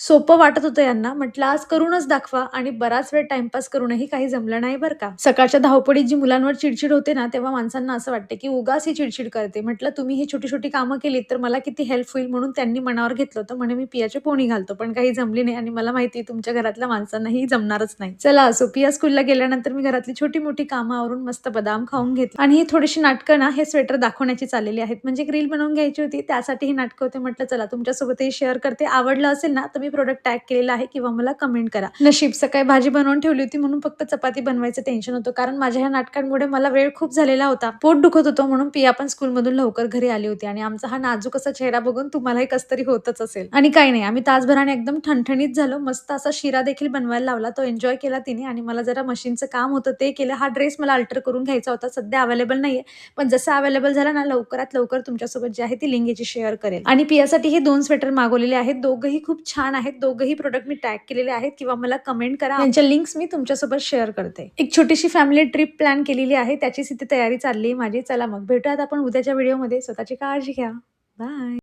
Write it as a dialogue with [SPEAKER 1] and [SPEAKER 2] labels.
[SPEAKER 1] सोपं वाटत होतं यांना. म्हटलं आज करूनच दाखवा आणि बराच वेळ टाइमपास करूनही काही जमलं नाही बरं का. सकाळच्या धावपडीत जी मुलांवर चिडचिड होते ना तेव्हा माणसांना असं वाटते की उगाच ही चिडचिड करते. म्हटलं तुम्ही ही छोटी छोटी कामं केलीत तर मला किती हेल्प होईल? म्हणून त्यांनी मनावर घेतलं होतं. म्हणे मी पियाचे पोणी घालतो पण काही जमली नाही आणि मला माहिती आहे तुमच्या घरातल्या माणसांनाही जमणारच नाही. चला असो पिया स्कूलला गेल्यानंतर मी घरातली छोटी मोठी कामं आवरून मस्त बदाम खाऊन घेतली. आणि ही थोडीशी नाटकं ना हे स्वेटर दाखवण्याची चाललेली आहेत. म्हणजे ग्रील बनवून घ्यायची होती त्यासाठी ही नाटकं होते. म्हटलं चला तुमच्यासोबतही शेअर करते. आवडलं असेल ना तर मी प्रोडक्ट टॅग केलेला आहे किंवा मला कमेंट करा. नशीब सकाळी भाजी बनवून ठेवली होती म्हणून फक्त चपाती बनवायचं टेन्शन होतं. कारण माझ्या ह्या नाटकांमुळे मला वेळ खूप झालेला होता. पोट दुखत होतं म्हणून पिया पण स्कूलमधून लवकर घरी आली होती. आणि आमचा हा नाजूक असा चेहरा बघून तुम्हालाही कस तरी होतच असेल. आणि काही नाही आम्ही तासभराने एकदम ठणठणीत झालो. मस्त असा शिरा देखील बनवायला लावला. तो एन्जॉय केला तिने आणि मला जरा मशीनचं काम होतं ते केलं. हा ड्रेस मला अल्टर करून घ्यायचा होता. सध्या अवेलेबल नाहीये. पण जसं अवेलेबल झाला ना लवकरात लवकर तुमच्यासोबत जी आहे ती लिंगेची शेअर करेल. आणि पियासाठी हे दोन स्वेटर मागवलेले आहेत. दोघंही खूप छान आहेत. दोघंही प्रोडक्ट मी टॅग केलेले आहेत. किंवा मला कमेंट करा. यांच्या लिंक्स मी तुमच्यासोबत शेअर करते. एक छोटीशी फॅमिली ट्रिप प्लॅन केलेली आहे. त्याचीच इथे तयारी चालली आहे माझी. चला मग. भेटूयात आपण उद्याच्या व्हिडिओमध्ये स्वतःची काळजी घ्या. बाय